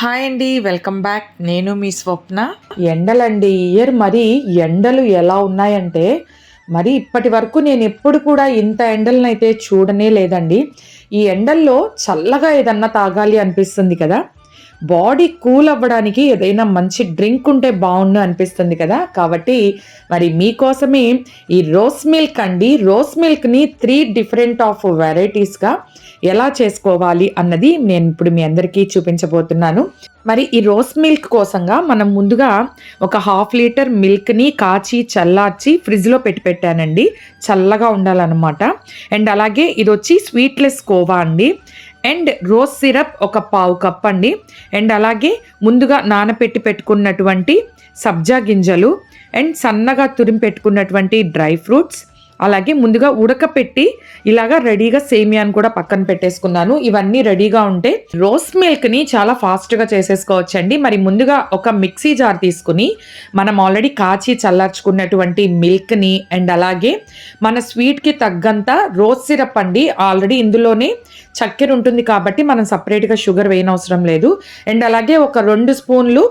Hi అండి welcome back. నేను మీ స్వప్న. ఎండలండి year మరి ఎండలు ఎలా ఉన్నాయంటే మరి ఇప్పటి వరకు నేను ఎప్పుడు కూడా ఇంత ఎండలను అయితే చూడనే లేదండి. ఈ ఎండల్లో చల్లగా ఏదన్నా తాగాలి అనిపిస్తుంది కదా. బాడీ కూల్ అవ్వడానికి ఏదైనా మంచి డ్రింక్ ఉంటే బాగుండు అనిపిస్తుంది కదా. కాబట్టి మరి మీకోసమే ఈ రోస్ మిల్క్ అండి. రోస్ మిల్క్ని త్రీ డిఫరెంట్ ఆఫ్ వెరైటీస్గా ఎలా చేసుకోవాలి అన్నది నేను ఇప్పుడు మీ అందరికీ చూపించబోతున్నాను. మరి ఈ రోస్ మిల్క్ కోసంగా మనం ముందుగా ఒక హాఫ్ లీటర్ మిల్క్ని కాచి చల్లార్చి ఫ్రిడ్జ్లో పెట్టి పెట్టానండి. చల్లగా ఉండాలన్నమాట. అండ్ అలాగే ఇది వచ్చి స్వీట్లెస్ కోవా అండి. అండ్ రోజ్ సిరప్ ఒక పావు కప్ అండి. అండ్ అలాగే ముందుగా నానపెట్టి పెట్టుకున్నటువంటి సబ్జా గింజలు. అండ్ సన్నగా తురిమి పెట్టుకున్నటువంటి డ్రై ఫ్రూట్స్. అలాగే ముందుగా ఉడకపెట్టి ఇలాగా రెడీగా సేమియాని కూడా పక్కన పెట్టేసుకున్నాను. ఇవన్నీ రెడీగా ఉంటే రోస్ మిల్క్ని చాలా ఫాస్ట్గా చేసేసుకోవచ్చండి. మరి ముందుగా ఒక మిక్సీ జార్ తీసుకుని మనం ఆల్రెడీ కాచి చల్లార్చుకున్నటువంటి మిల్క్ని అండ్ అలాగే మన స్వీట్కి తగ్గంత రోజ్ సిరప్ అండి. ఆల్రెడీ ఇందులోనే చక్కెర ఉంటుంది కాబట్టి మనం సపరేట్గా షుగర్ వేయనవసరం లేదు. అండ్ అలాగే ఒక రెండు స్పూన్లు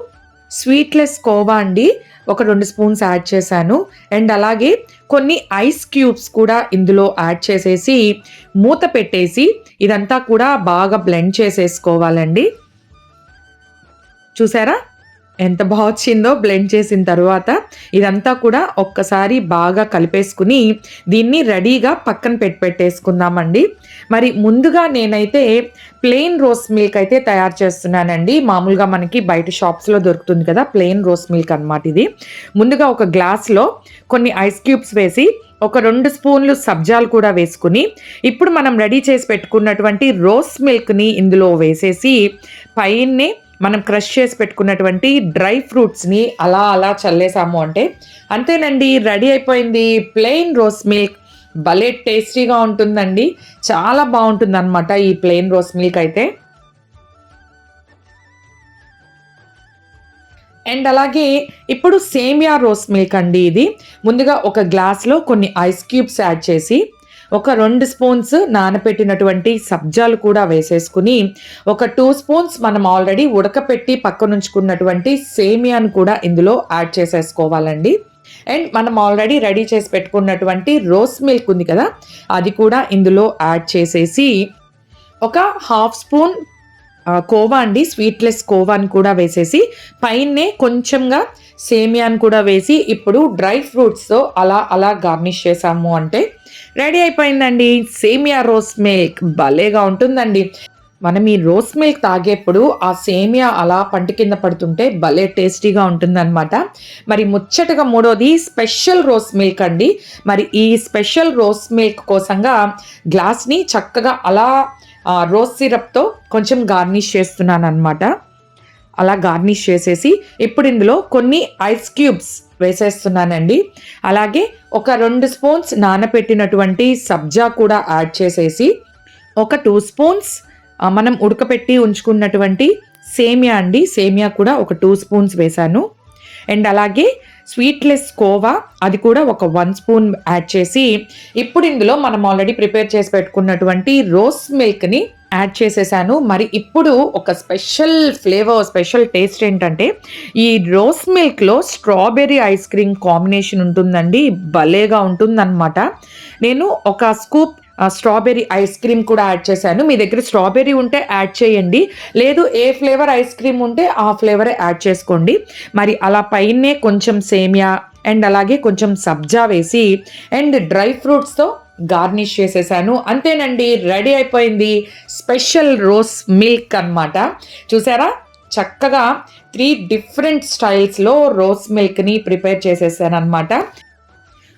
స్వీట్లెస్ కోవా అండి. ఒక రెండు స్పూన్స్ యాడ్ చేశాను. అండ్ అలాగే కొన్ని ఐస్ క్యూబ్స్ కూడా ఇందులో యాడ్ చేసేసి మూత పెట్టేసి ఇదంతా కూడా బాగా బ్లెండ్ చేసేసుకోవాలండి. చూసారా? ఎంత బాగా వచ్చిందో బ్లెండ్ చేసిన తర్వాత ఇదంతా కూడా ఒక్కసారి బాగా కలిపేసుకుని దీన్ని రెడీగా పక్కన పెట్టి పెట్టేసుకుందామండి. మరి ముందుగా నేనైతే ప్లెయిన్ రోస్ మిల్క్ అయితే తయారు చేస్తున్నానండి. మామూలుగా మనకి బయట షాప్స్లో దొరుకుతుంది కదా ప్లెయిన్ రోస్ మిల్క్ అనమాట ఇది. ముందుగా ఒక గ్లాస్లో కొన్ని ఐస్ క్యూబ్స్ వేసి ఒక రెండు స్పూన్లు సబ్జాలు కూడా వేసుకుని ఇప్పుడు మనం రెడీ చేసి పెట్టుకున్నటువంటి రోస్ మిల్క్ని ఇందులో వేసేసి పైనే మనం క్రష్ చేసి పెట్టుకున్నటువంటి డ్రై ఫ్రూట్స్ని అలా అలా చల్లేసాము అంటే అంతేనండి రెడీ అయిపోయింది. Plain rose milk. భలే టేస్టీగా ఉంటుందండి. చాలా బాగుంటుంది అనమాట ఈ ప్లెయిన్ రోస్ మిల్క్ అయితే. అండ్ అలాగే ఇప్పుడు సేమియా రోస్ మిల్క్ అండి ఇది. ముందుగా ఒక గ్లాస్లో కొన్ని ఐస్ క్యూబ్స్ యాడ్ చేసి ఒక రెండు స్పూన్స్ నానపెట్టినటువంటి సబ్జాలు కూడా వేసేసుకుని ఒక టూ స్పూన్స్ మనం ఆల్రెడీ ఉడకపెట్టి పక్కనుంచుకున్నటువంటి సేమియాను కూడా ఇందులో యాడ్ చేసేసుకోవాలండి. అండ్ మనం ఆల్రెడీ రెడీ చేసి పెట్టుకున్నటువంటి రోస్ మిల్క్ ఉంది కదా అది కూడా ఇందులో యాడ్ చేసేసి ఒక హాఫ్ స్పూన్ కోవా అండి స్వీట్లెస్ కోవాని కూడా వేసేసి పైనే కొంచెంగా సేమియాని కూడా వేసి ఇప్పుడు డ్రై ఫ్రూట్స్తో అలా అలా గార్నిష్ చేసాము అంటే రెడీ అయిపోయిందండి. సేమియా రోస్ మిల్క్ భలేగా ఉంటుందండి. మనం ఈ రోస్ మిల్క్ తాగేప్పుడు ఆ సేమియా అలా పంట కింద పడుతుంటే భలే టేస్టీగా ఉంటుందన్నమాట. మరి ముచ్చటగా మూడోది స్పెషల్ రోస్ మిల్క్ అండి. మరి ఈ స్పెషల్ రోస్ మిల్క్ కోసంగా గ్లాస్ని చక్కగా అలా రోజ్ సిరప్తో కొంచెం గార్నిష్ చేస్తున్నాను అనమాట అలా గార్నిష్ చేసేసి ఇప్పుడు ఇందులో కొన్ని ఐస్ క్యూబ్స్ వేసేస్తున్నానండి. అలాగే ఒక రెండు స్పూన్స్ నానపెట్టినటువంటి సబ్జా కూడా యాడ్ చేసేసి ఒక టూ స్పూన్స్ మనం ఉడకపెట్టి ఉంచుకున్నటువంటి సేమియా అండి. సేమియా కూడా ఒక టూ స్పూన్స్ వేశాను. అండ్ అలాగే స్వీట్లెస్ కోవా అది కూడా ఒక వన్ స్పూన్ యాడ్ చేసి ఇప్పుడు ఇందులో మనం ఆల్రెడీ ప్రిపేర్ చేసి పెట్టుకున్నటువంటి రోస్ మిల్క్ని యాడ్ చేసేసాను. మరి ఇప్పుడు ఒక స్పెషల్ ఫ్లేవర్ స్పెషల్ టేస్ట్ ఏంటంటే ఈ రోస్ మిల్క్లో స్ట్రాబెర్రీ ఐస్ క్రీమ్ కాంబినేషన్ ఉంటుందండి. భలేగా ఉంటుందన్నమాట. నేను ఒక స్కూప్ స్ట్రాబెర్రీ ఐస్ క్రీమ్ కూడా యాడ్ చేశాను. మీ దగ్గర స్ట్రాబెర్రీ ఉంటే యాడ్ చేయండి. లేదు ఏ ఫ్లేవర్ ఐస్ క్రీమ్ ఉంటే ఆ ఫ్లేవర్ యాడ్ చేసుకోండి. మరి అలా పైనే కొంచెం సేమియా అండ్ అలాగే కొంచెం సబ్జా వేసి అండ్ డ్రై ఫ్రూట్స్తో గార్నిష్ చేసేసాను. అంతేనండి రెడీ అయిపోయింది స్పెషల్ రోస్ మిల్క్ అనమాట చూసారా? చక్కగా త్రీ డిఫరెంట్ స్టైల్స్లో రోస్ మిల్క్ని ప్రిపేర్ చేసేసాను అనమాట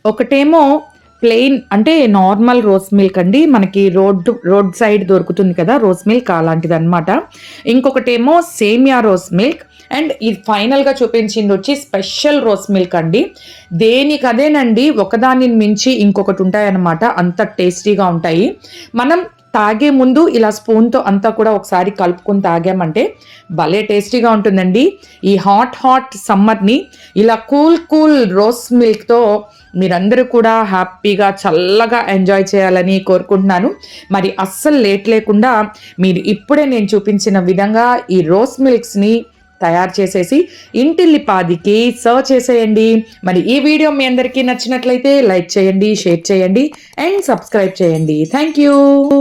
ఒకటేమో ప్లెయిన్ అంటే నార్మల్ రోస్ మిల్క్ అండి. మనకి రోడ్ రోడ్ సైడ్ దొరుకుతుంది కదా రోస్ మిల్క్ అలాంటిది అనమాట ఇంకొకటేమో సేమియా రోస్ మిల్క్. అండ్ ఇది ఫైనల్గా చూపించింది వచ్చి స్పెషల్ రోస్ మిల్క్ అండి. దేనికి అదేనండి ఒకదాని మించి ఇంకొకటి ఉంటాయన్నమాట. అంత టేస్టీగా ఉంటాయి. మనం తాగే ముందు ఇలా స్పూన్తో అంతా కూడా ఒకసారి కలుపుకొని తాగామంటే భలే టేస్టీగా ఉంటుందండి. ఈ హాట్ హాట్ సమ్మర్ని ఇలా కూల్ కూల్ రోస్ మిల్క్తో మీరందరూ కూడా హ్యాపీగా చల్లగా ఎంజాయ్ చేయాలని కోరుకుంటున్నాను. మరి అస్సలు లేట్ లేకుండా మీరు ఇప్పుడే నేను చూపించిన విధంగా ఈ రోస్ మిల్క్స్ని తయారు చేసేసి ఇంటిల్లిపాదికి సర్వ్ చేసేయండి. మరి ఈ వీడియో మీ అందరికీ నచ్చినట్లయితే లైక్ చేయండి షేర్ చేయండి అండ్ సబ్స్క్రైబ్ చేయండి. Thank you.